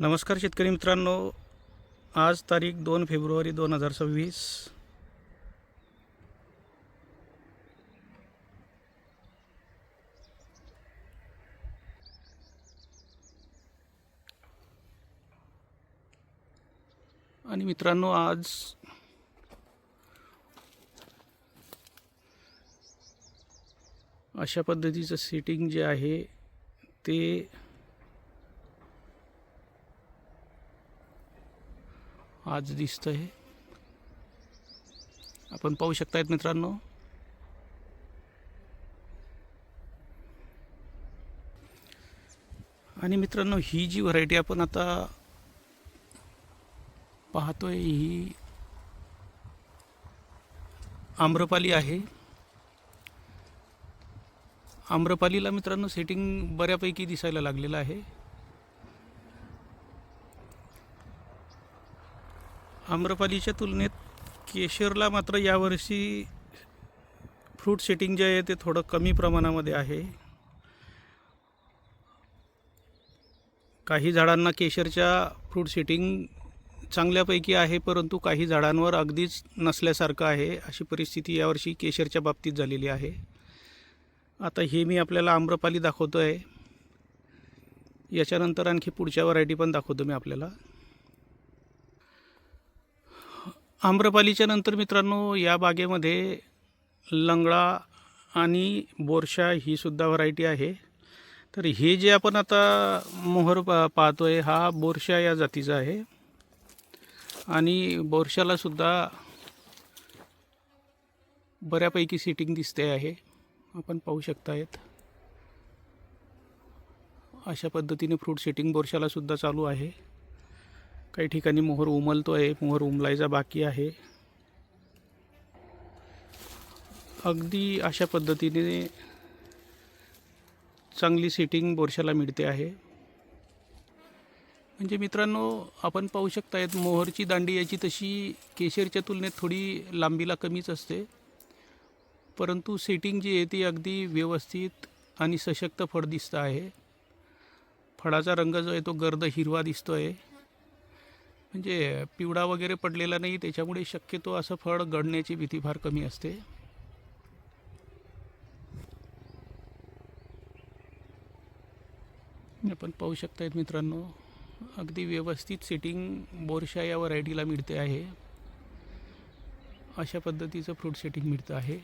नमस्कार शेतकरी मित्रांनो. आज तारीख दोन फेब्रुवारी दोन हजार सव्वीस. आणि मित्रांनो आज अशा पद्धतीचं सेटिंग जे आहे ते आज दिसतं आहे आपण पाहू शकतायत मित्रांनो. आणि मित्रांनो ही जी व्हरायटी आपण आता पाहतोय ही आम्रपाली आहे. आम्रपालीला मित्रांनो सेटिंग बऱ्यापैकी दिसायला लागलेलं आहे. आम्रपालीच्या तुलनेत केशरला मात्र यावर्षी फ्रूट सेटिंग जे आहे ते थोडं कमी प्रमाणामध्ये आहे. काही झाडांना केशरच्या फ्रूट सेटिंग चांगल्यापैकी आहे परंतु काही झाडांवर अगदीच नसल्यासारखं आहे. अशी परिस्थिती यावर्षी केशरच्या बाबतीत झालेली आहे. आता हे मी आपल्याला आम्रपाली दाखवतो आहे याच्यानंतर आणखी पुढच्या व्हरायटी पण दाखवतो मी आपल्याला. आम्रपालीच्या नंतर मित्रांनो या बागेमध्ये लंगडा आणि बोरशा ही सुद्धा व्हरायटी आहे. तर हे जे आपण आता मोहर पा पाहतोय हा बोरशा या जातीचा आहे. आणि बोरशाला सुद्धा बऱ्यापैकी सिटिंग दिसते आहे. आपण पाहू शकतायत. अशा पद्धतीने फ्रूट सेटिंग बोरशाला सुद्धा चालू आहे. काही ठिकाणी मोहर उमलतो आहे मोहर उमलायचा बाकी आहे. अगदी अशा पद्धतीने चांगली सेटिंग बोरशाला मिळते आहे. म्हणजे मित्रांनो आपण पाहू शकतायत मोहरची दांडी याची तशी केशरच्या तुलनेत थोडी लांबीला कमीच असते. परंतु सेटिंग जी आहे ती अगदी व्यवस्थित आणि सशक्त फळ दिसतं आहे. फळाचा रंग जो आहे तो गर्द हिरवा दिसतो आहे म्हणजे पिवळा वगैरे पडलेला नाही त्याच्यामुळे शक्यतो असं फळ गळण्याची भीती फार कमी असते. आपण पाहू शकतायत मित्रांनो अगदी व्यवस्थित सेटिंग बोरशा या व्हरायटीला मिळते आहे. अशा पद्धतीचं फ्रूट सेटिंग मिळतं आहे.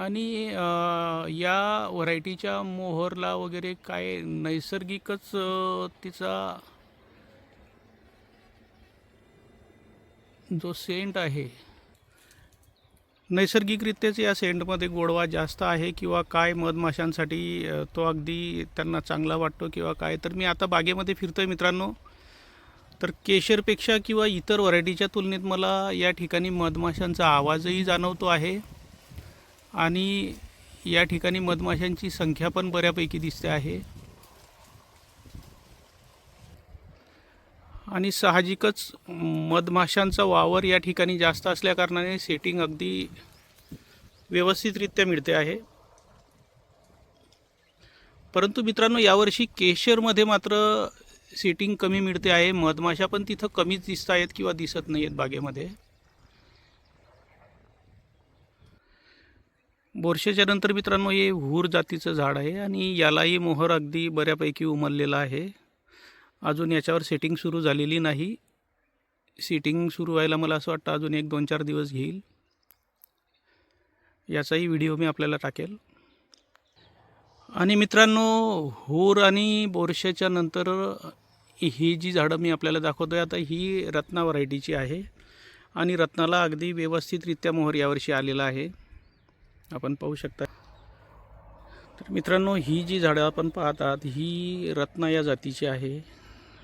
आणि या व्हरायटीच्या मोहरला वगैरे काय नैसर्गिकच तिचा जो सेंट आहे नैसर्गिकरित्याच या सेंटमध्ये गोडवा जास्त आहे किंवा काय मधमाशांसाठी तो अगदी त्यांना चांगला वाटतो किंवा काय? तर मी आता बागेमध्ये फिरतोय मित्रांनो. तर केशरपेक्षा किंवा इतर व्हरायटीच्या तुलनेत मला या ठिकाणी मधमाशांचा आवाजही जाणवतो आहे. आणि या ठिकाणी मधमाशांची संख्या पण बऱ्यापैकी दिसते आहे. आणि साहजिकच मधमाशांचा वावर या ठिकाणी जास्त असल्याकारणाने सेटिंग अगदी व्यवस्थितरित्या मिळते आहे. परंतु मित्रांनो यावर्षी केशरमध्ये मात्र सेटिंग कमी मिळते आहे. मधमाशा पण तिथं कमीच दिसत आहेत किंवा दिसत नाही आहेत बागेमध्ये. बोरशेच्या नंतर मित्रांनो हे हूर जातीचं झाड आहे आणि यालाही मोहर अगदी बऱ्यापैकी उमललेला आहे. अजून याच्यावर सेटिंग सुरू झालेली नाही. सेटिंग सुरू व्हायला मला असं वाटतं अजून एक दोन चार दिवस घेईल. याचाही व्हिडिओ मी आपल्याला टाकेल. आणि मित्रांनो हूर आणि बोरशाच्या नंतर ही जी झाडं मी आपल्याला दाखवतो आहे आता ही रत्ना व्हरायटीची आहे. आणि रत्नाला अगदी व्यवस्थितरित्या मोहर यावर्षी आलेला आहे. आपण पाहू शकता. तर मित्रांनो ही जी झाडं आपण पाहतात ही रत्ना या जातीची आहे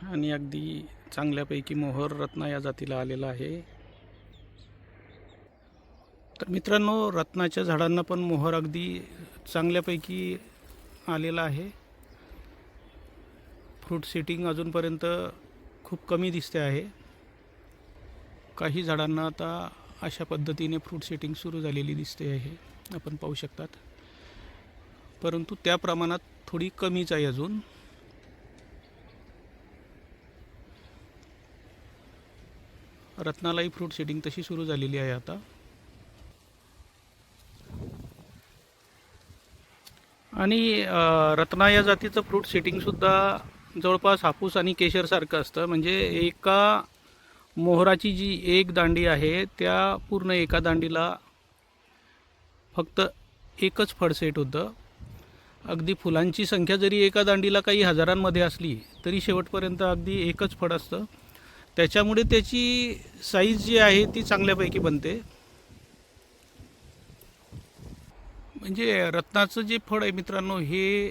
आणि अगदी चांगल्यापैकी मोहर रत्ना या जातीला आलेला आहे. तर मित्रांनो रत्नाच्या झाडांना पण मोहर अगदी चांगल्यापैकी आलेला आहे. फ्रूट सेटिंग अजूनपर्यंत खूप कमी दिसते आहे. काही झाडांना आता अशा पद्धतीने फ्रूट सेटिंग सुरू झालेली दिसते आहे. आपण पाहू शकतात. परंतु त्या प्रमाणात थोडी कमीच आहे अजून. रत्नालाई फ्रूट सेटिंग तशी सुरू झालेली आहे आता. आणि रत्ना या जातीचं फ्रूट सेटिंगसुद्धा जवळपास हापूस आणि केशरसारखं असतं. म्हणजे एका मोहराची जी एक दांडी आहे त्या पूर्ण एका दांडीला फक्त एकच फळ सेट होतं. अगदी फुलांची संख्या जरी एका दांडीला काही हजारांमध्ये असली तरी शेवटपर्यंत अगदी एकच फळ असतं. त्याच्यामुळे त्याची साईज जी आहे ती चांगल्यापैकी बनते. म्हणजे रत्नाचं जे फळ आहे मित्रांनो हे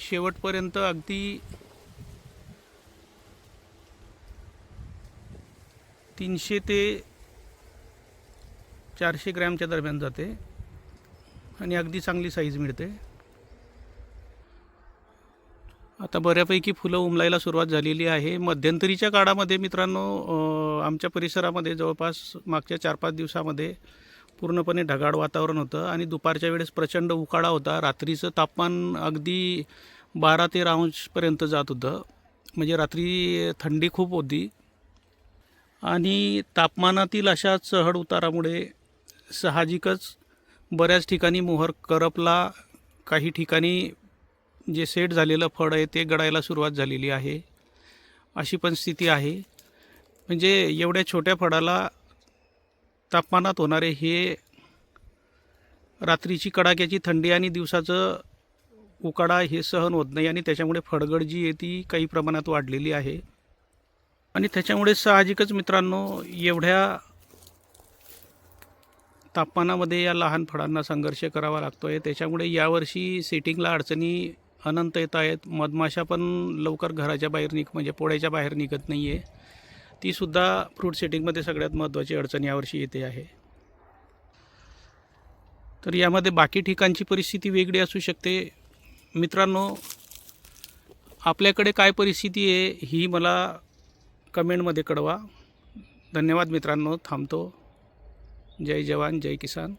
शेवटपर्यंत अगदी तीनशे ते चारशे ग्रॅमच्या दरम्यान जाते. आणि अगदी चांगली साईज मिळते. आता बऱ्यापैकी फुलं उमलायला सुरुवात झालेली आहे. मध्यंतरीच्या काळामध्ये मित्रांनो आमच्या परिसरामध्ये जवळपास मागच्या चार पाच दिवसामध्ये पूर्णपणे ढगाळ वातावरण होतं आणि दुपारच्या वेळेस प्रचंड उकाडा होता. रात्रीचं तापमान अगदी बारा तेरा अंशपर्यंत जात होतं. म्हणजे रात्री थंडी खूप होती. आणि तापमानातील अशा चढ उतारामुळे साहजिकच बऱ्याच ठिकाणी मोहर करपला काही ठिकाणी जे सेट झालेलं फळ आहे ते गळायला सुरुवात झालेली आहे. अशी पण स्थिती आहे. म्हणजे एवढ्या छोट्या फळाला तापमानात होणारे हे रात्रीची कडाक्याची थंडी आणि दिवसाचं उकाडा हे सहन होत नाही आणि त्याच्यामुळे फडगड जी आहे ती काही प्रमाणात वाढलेली आहे. आणि त्याच्यामुळे साहजिकच मित्रांनो एवढ्या तापमानामध्ये या लहान फळांना संघर्ष करावा लागतो आहे त्याच्यामुळे यावर्षी सेटिंगला अडचणी अनंत येत आहेत. मधमाशा पण लवकर घराच्या बाहेर निघ म्हणजे पोळ्याच्या बाहेर निघत नाही आहे तीसुद्धा फ्रूट सेटिंगमध्ये सगळ्यात महत्त्वाची अडचण यावर्षी येते आहे. तर यामध्ये बाकी ठिकाणची परिस्थिती वेगळी असू शकते. मित्रांनो आपल्याकडे काय परिस्थिती आहे ही मला कमेंटमध्ये कळवा. धन्यवाद मित्रांनो थांबतो. जय जवान जय किसान।